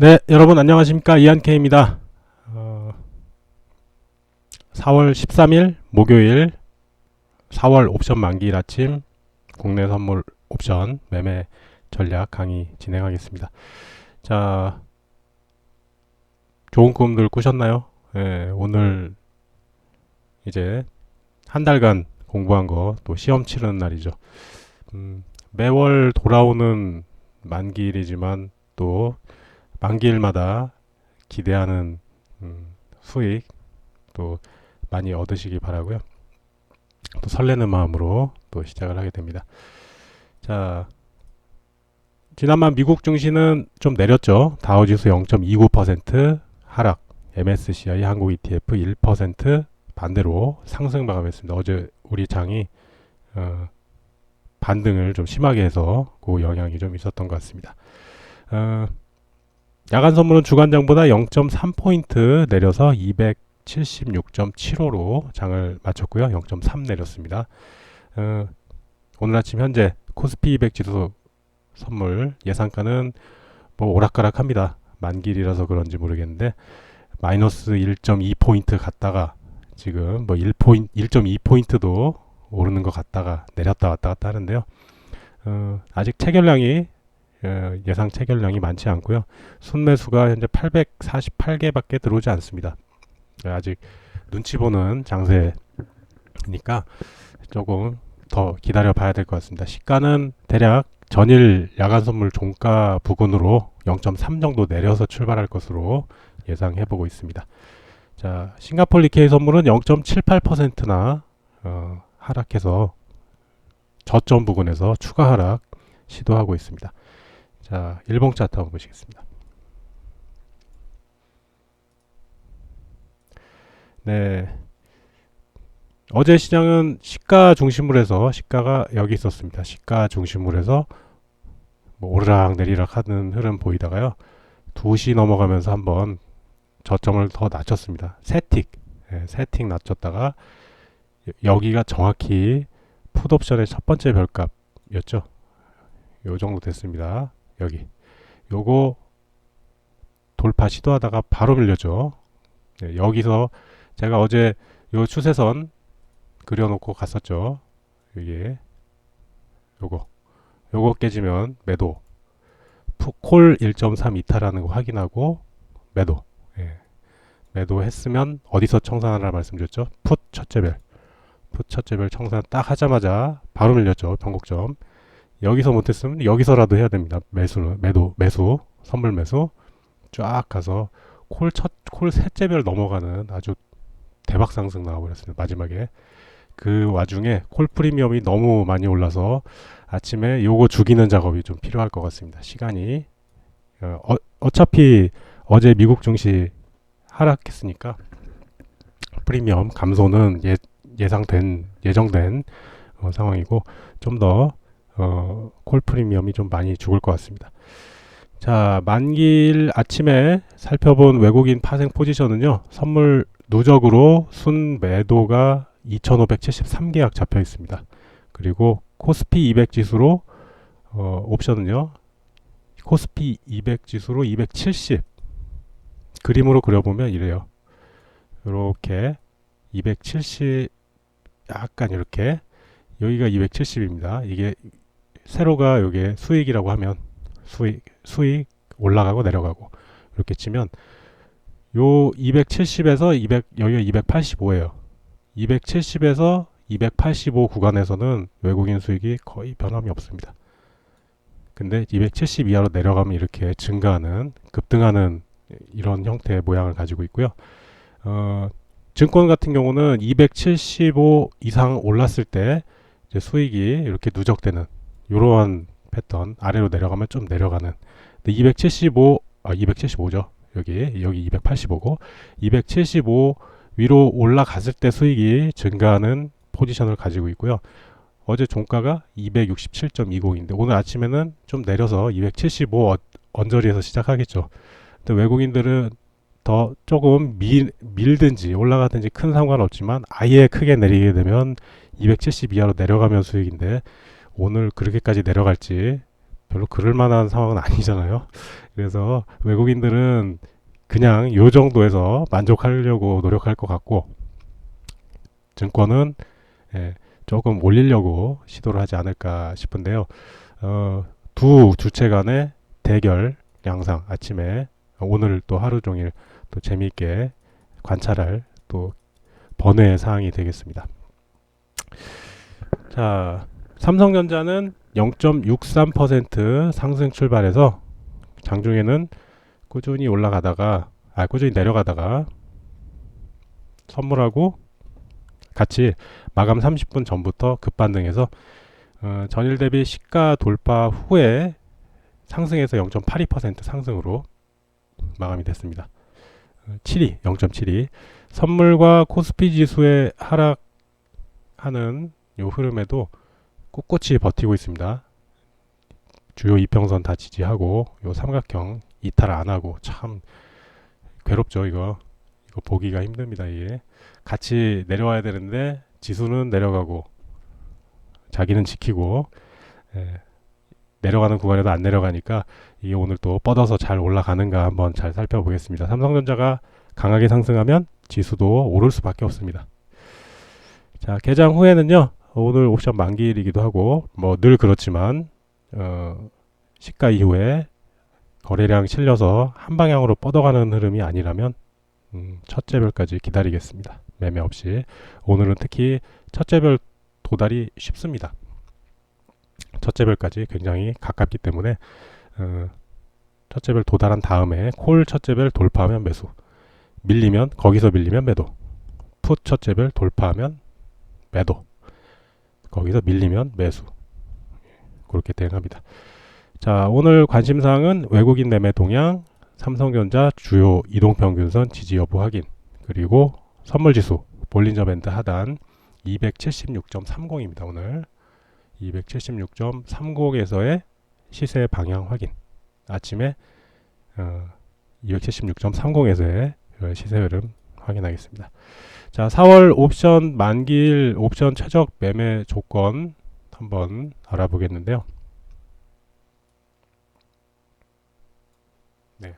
네, 여러분 안녕하십니까 이한케입니다. 어, 4월 13일 목요일 4월 옵션 만기일 아침 국내 선물 옵션 매매 전략 강의 진행하겠습니다. 자, 좋은 꿈들 꾸셨나요? 예, 오늘 이제 한 달간 공부한 거 또 시험 치르는 날이죠. 음, 매월 돌아오는 만기일이지만 또 만기일마다 기대하는 음, 수익 또 많이 얻으시기 바라고요. 또 설레는 마음으로 또 시작을 하게 됩니다. 자, 지난번 미국 증시는 좀 내렸죠. 다우지수 0.29% 하락, MSCI 한국 ETF 1% 반대로 상승 마감했습니다. 어제 우리 장이 어, 반등을 좀 심하게 해서 그 영향이 좀 있었던 것 같습니다. 어, 야간 선물은 주간 장보다 0.3포인트 내려서 276.75로 장을 마쳤고요. 0.3 내렸습니다. 어, 오늘 아침 현재 코스피 200 지수 선물 예상가는 뭐 오락가락합니다. 만길이라서 그런지 모르겠는데 마이너스 1.2포인트 갔다가 지금 뭐 1포인 1.2포인트도 오르는 것 같다가 내렸다 왔다 갔다 하는데요. 어, 아직 체결량이 어, 예상 체결량이 많지 않고요. 순매수가 현재 848개밖에 들어오지 않습니다. 아직 눈치 보는 장세니까 조금 더 기다려 봐야 될 것 같습니다. 시가는 대략 전일 야간 선물 종가 부근으로 0.3 정도 내려서 출발할 것으로 예상해 보고 있습니다. 자, 싱가폴 니케이 선물은 0.78%나 어, 하락해서 저점 부근에서 추가 하락 시도하고 있습니다. 자, 일봉 차트 한번 보시겠습니다. 네. 어제 시장은 시가 중심으로 해서 시가가 여기 있었습니다. 시가 중심으로 해서 뭐 오르락 내리락 하는 흐름 보이다가요. 2시 넘어가면서 한번 저점을 더 낮췄습니다. 세틱. 예, 세틱 낮췄다가 여기가 정확히 풋옵션의 첫 번째 별값이었죠. 요 정도 됐습니다. 여기 요거 돌파 시도하다가 바로 밀렸죠. 네, 여기서 제가 어제 요 추세선 그려놓고 갔었죠. 이게 요거 요거 깨지면 매도 콜1.3 이타라는 거 확인하고 매도 예. 매도 했으면 어디서 청산하라 말씀드렸죠. 풋 첫째 별. 풋 첫째 별 청산 딱 하자마자 바로 밀렸죠. 변곡점. 여기서 못했으면 여기서라도 해야 됩니다. 매수는 매도 매수 선물 매수 쫙 가서 콜 첫 콜 셋째 별 넘어가는 아주 대박 상승 나와버렸습니다. 마지막에 그 와중에 콜 프리미엄이 너무 많이 올라서 아침에 요거 죽이는 작업이 좀 필요할 것 같습니다. 시간이 어, 어 어차피 어제 미국 증시 하락했으니까 프리미엄 감소는 예, 예상된 예정된 어, 상황이고 좀 더 어, 콜 프리미엄이 좀 많이 죽을 것 같습니다. 자, 만기일 아침에 살펴본 외국인 파생 포지션은요. 선물 누적으로 순 매도가 2573계약 잡혀 있습니다. 그리고 코스피 200 지수로 어, 옵션은요. 코스피 200 지수로 270 그림으로 그려보면 이래요. 이렇게 270 약간 이렇게 여기가 270입니다. 이게 세로가 여기에 수익이라고 하면 수익 수익 올라가고 내려가고 이렇게 치면 요 270에서 200 여기가 285예요. 270에서 285 구간에서는 외국인 수익이 거의 변함이 없습니다. 근데 270 이하로 내려가면 이렇게 증가하는 급등하는 이런 형태의 모양을 가지고 있고요. 어, 증권 같은 경우는 275 이상 올랐을 때 수익이 이렇게 누적되는 이러한 패턴 아래로 내려가면 좀 내려가는 275 아, 275죠. 여기 여기 285고 275 위로 올라갔을 때 수익이 증가하는 포지션을 가지고 있고요. 어제 종가가 267.20인데 오늘 아침에는 좀 내려서 275 언저리에서 시작하겠죠. 근데 외국인들은 더 조금 밀, 밀든지 올라가든지 큰 상관없지만 아예 크게 내리게 되면 270 이하로 내려가면 수익인데 오늘 그렇게까지 내려갈지 별로 그럴 만한 상황은 아니잖아요. 그래서 외국인들은 그냥 요 정도에서 만족하려고 노력할 것 같고 증권은 예, 조금 올리려고 시도를 하지 않을까 싶은데요. 어, 두 주체 간의 대결 양상 아침에 오늘 또 하루 종일 또 재미있게 관찰할 또 번외 사항이 되겠습니다. 자, 삼성전자는 0.63% 상승 출발해서 장중에는 꾸준히 올라가다가 아 꾸준히 내려가다가 선물하고 같이 마감 30분 전부터 급반등해서 어, 전일 대비 시가 돌파 후에 상승해서 0.82% 상승으로 마감이 됐습니다. 7위, 0.72. 선물과 코스피 지수의 하락하는 요 흐름에도 꿋꿋이 버티고 있습니다. 주요 이평선 다 지지하고 요 삼각형 이탈 안 하고 참 괴롭죠 이거 이거 보기가 힘듭니다 이게 같이 내려와야 되는데 지수는 내려가고 자기는 지키고 예, 내려가는 구간에도 안 내려가니까 이게 오늘 또 뻗어서 잘 올라가는가 한번 잘 살펴보겠습니다. 삼성전자가 강하게 상승하면 지수도 오를 수밖에 없습니다. 자 개장 후에는요 오늘 옵션 만기일이기도 하고 뭐 늘 그렇지만 어, 시가 이후에 거래량 실려서 한 방향으로 뻗어가는 흐름이 아니라면 음, 첫째 별까지 기다리겠습니다. 매매 없이 오늘은 특히 첫째 별 도달이 쉽습니다. 첫째 별까지 굉장히 가깝기 때문에 어, 첫째 별 도달한 다음에 콜 첫째 별 돌파하면 매수 밀리면 거기서 밀리면 매도 풋 첫째 별 돌파하면 매도 거기서 밀리면 매수. 그렇게 대응합니다. 자 오늘 관심사항은 외국인 매매 동향 삼성전자 주요 이동평균선 지지 여부 확인 그리고 선물지수 볼린저 밴드 하단 276.30입니다 오늘. 276.30에서의 시세 방향 확인. 아침에 어, 276.30에서의 시세 흐름 확인하겠습니다. 자, 4월 옵션 만기일 옵션 최적 매매 조건 한번 알아보겠는데요. 네.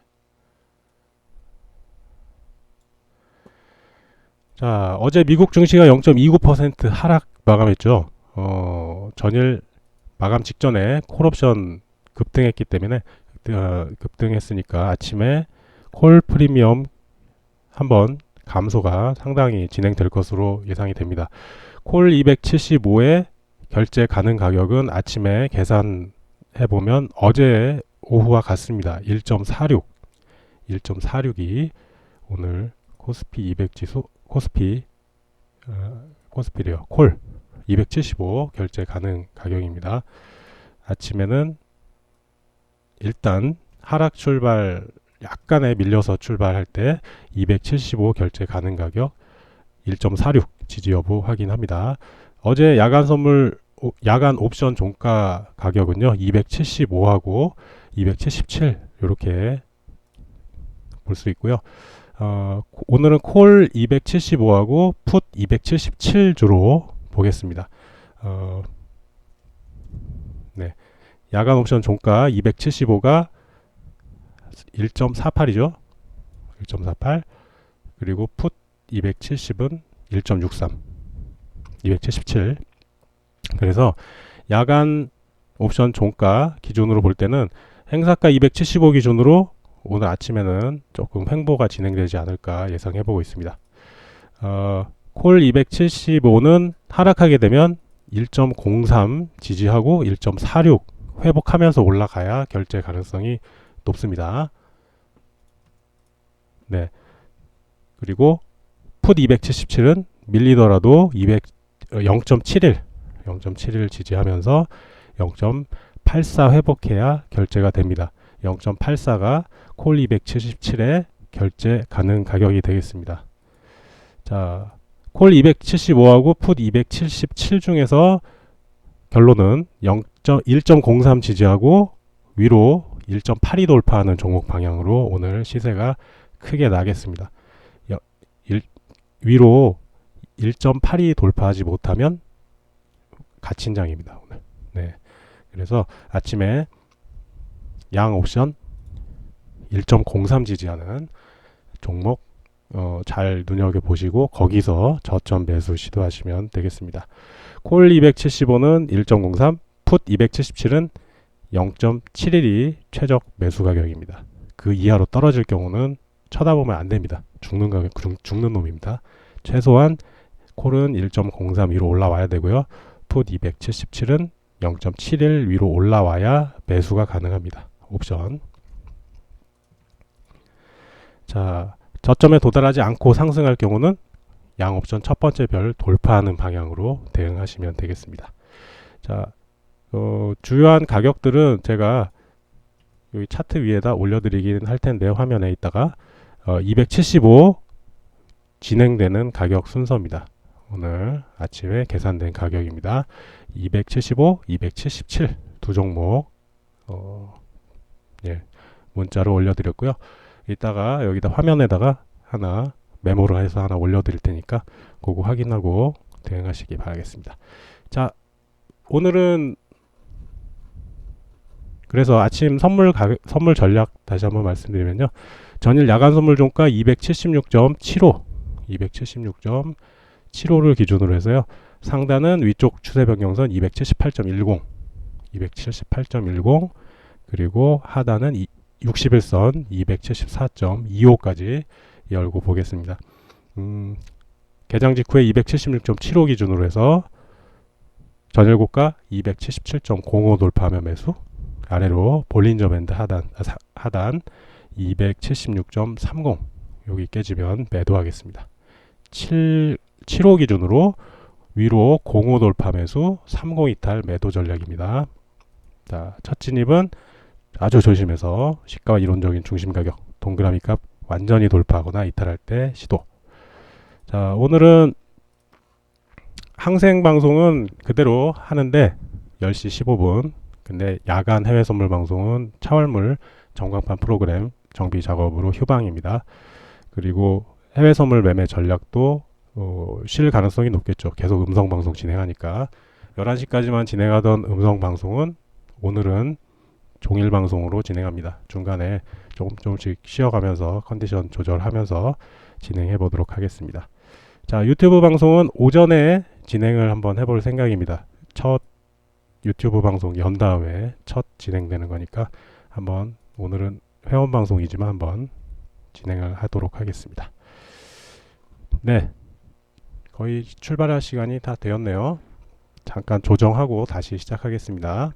자, 어제 미국 증시가 0.29% 하락 마감했죠. 어, 전일 마감 직전에 콜옵션 급등했기 때문에 어, 급등했으니까 아침에 콜 프리미엄 한번 감소가 상당히 진행될 것으로 예상이 됩니다. 콜 275의 결제 가능 가격은 아침에 계산해 보면 어제 오후와 같습니다. 1.46 1.46이 오늘 코스피 200 지수 코스피 어, 코스피래요. 콜 275 결제 가능 가격입니다. 아침에는 일단 하락 출발 약간의 밀려서 출발할 때 275 결제 가능 가격 1.46 지지 여부 확인합니다. 어제 야간 선물 야간 옵션 종가 가격은요 275하고 277 이렇게 볼 수 있고요. 어, 오늘은 콜 275하고 풋 277 주로 보겠습니다. 어, 네. 야간 옵션 종가 275가 1.48이죠. 1.48 그리고 풋 270은 1.63 277 그래서 야간 옵션 종가 기준으로 볼 때는 행사가 275 기준으로 오늘 아침에는 조금 횡보가 진행되지 않을까 예상해 보고 있습니다. 어, 콜 275는 하락하게 되면 1.03 지지하고 1.46 회복하면서 올라가야 결제 가능성이 높습니다. 네. 그리고 풋 277은 밀리더라도 200 0.71 0.71 지지하면서 0.84 회복해야 결제가 됩니다. 0.84가 콜 277의 결제 가능 가격이 되겠습니다. 자, 콜 275하고 풋 277 중에서 결론은 0.1.03 지지하고 위로 1.82 돌파하는 종목 방향으로 오늘 시세가 크게 나겠습니다. 일, 위로 1.82 돌파하지 못하면 갇힌장입니다. 오늘. 네. 그래서 아침에 양 옵션 1.03 지지하는 종목 어, 잘 눈여겨 보시고 거기서 저점 매수 시도하시면 되겠습니다. 콜 275는 1.03, 풋 277은 0.71이 최적 매수 가격입니다. 그 이하로 떨어질 경우는 쳐다보면 안 됩니다. 죽는 가격, 죽- 죽는 놈입니다. 최소한 콜은 1.03 위로 올라와야 되고요. 풋 277은 0.71 위로 올라와야 매수가 가능합니다. 옵션. 자, 저점에 도달하지 않고 상승할 경우는 양 옵션 첫 번째 별 돌파하는 방향으로 대응하시면 되겠습니다. 자, 어, 주요한 가격들은 제가 여기 차트 위에다 올려드리긴 할 텐데요. 화면에 있다가 어, 275 진행되는 가격 순서입니다. 오늘 아침에 계산된 가격입니다. 275, 277 두 종목 어, 예, 문자로 올려드렸고요. 이따가 여기다 화면에다가 하나 메모를 해서 하나 올려드릴 테니까 그거 확인하고 대응하시기 바라겠습니다. 자, 오늘은 그래서 아침 선물 가격, 선물 전략 다시 한번 말씀드리면요. 전일 야간 선물 종가 276.75, 276.75를 기준으로 해서요. 상단은 위쪽 추세 변경선 278.10, 278.10 그리고 하단은 61선 274.25까지 열고 보겠습니다. 음, 개장 직후에 276.75 기준으로 해서 전일 고가 277.05 돌파하며 매수 아래로 볼린저 밴드 하단 아, 사- 하단 276.30 여기 깨지면 매도하겠습니다. 7 75 기준으로 위로 05 돌파 매수 30 이탈 매도 전략입니다. 자, 첫 진입은 아주 조심해서 시가와 이론적인 중심 가격 동그라미 값 완전히 돌파하거나 이탈할 때 시도. 자, 오늘은 항생 방송은 그대로 하는데 10시 15분. 근데 야간 해외 선물 방송은 차월물 전광판 프로그램 정비 작업으로 휴방입니다. 그리고 해외 선물 매매 전략도 어, 쉴 가능성이 높겠죠. 계속 음성 방송 진행하니까 11시까지만 진행하던 음성 방송은 오늘은 종일 방송으로 진행합니다. 중간에 조금 조금씩 쉬어가면서 컨디션 조절하면서 진행해 보도록 하겠습니다. 자, 유튜브 방송은 오전에 진행을 한번 해볼 생각입니다. 첫 유튜브 방송 연 다음에 첫 진행되는 거니까 한번 오늘은 회원 방송이지만 한번 진행을 하도록 하겠습니다. 네. 거의 출발할 시간이 다 되었네요. 잠깐 조정하고 다시 시작하겠습니다.